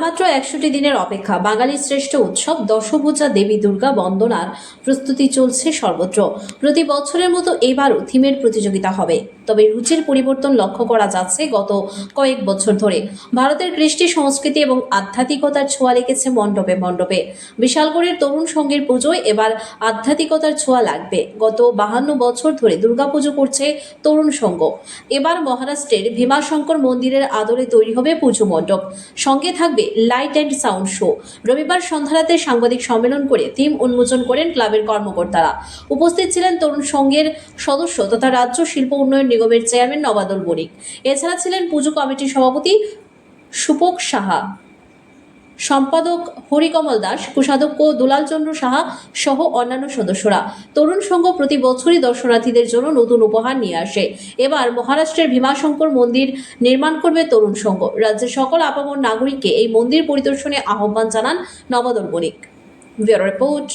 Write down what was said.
মাত্র একশোটি দিনের অপেক্ষা বাঙালির শ্রেষ্ঠ উৎসব দশভূজা দেবী দুর্গা বন্দনার প্রস্তুতি চলছে সর্বত্র। প্রতি বছরের মতো এবারও থিমের প্রতিযোগিতা হবে। তবে রুচির পরিবর্তন লক্ষ্য করা যাচ্ছে গত কয়েক বছর ধরে। ভারতের কৃষ্টি সংস্কৃতি এবং আধ্যাত্মিকতার ছোঁয়া লেগেছে মণ্ডপে মণ্ডপে। বিশালগড়ের তরুণ সঙ্গের পুজোয় এবার আধ্যাত্মিকতার ছোঁয়া লাগবে। গত বাহান্ন বছর ধরে দুর্গাপুজো করছে তরুণ সঙ্গ। এবার মহারাষ্ট্রের ভীমাশঙ্কর মন্দিরের আদলে তৈরি হবে পুজো মণ্ডপ। সঙ্গে থাকবে লাইট অ্যান্ড সাউন্ড শো। রবিবার সন্ধ্যারাতে সাংবাদিক সম্মেলন করে থিম উন্মোচন করেন ক্লাবের কর্মকর্তারা। উপস্থিত ছিলেন তরুণ সংঘের সদস্য তথা রাজ্য শিল্প উন্নয়ন নিগমের চেয়ারম্যান নবাদল বণিক এছাড়া ছিলেন পুজো কমিটির সভাপতি সুপক সাহা। সম্পাদক হরিকমল দাস, কোষাধ্যক্ষ দুলাল চন্দ্র সাহা সহ অন্যান্য সদস্যরা। তরুণ সংঘ প্রতি বছরই দর্শনার্থীদের জন্য নতুন উপহার নিয়ে আসে। এবার মহারাষ্ট্রের ভীমাশঙ্কর মন্দির নির্মাণ করবে তরুণ সংঘ। রাজ্যের সকল আপামর নাগরিককে এই মন্দির পরিদর্শনে আহ্বান জানান নবদর্মণিক ব্যুরো রিপোর্ট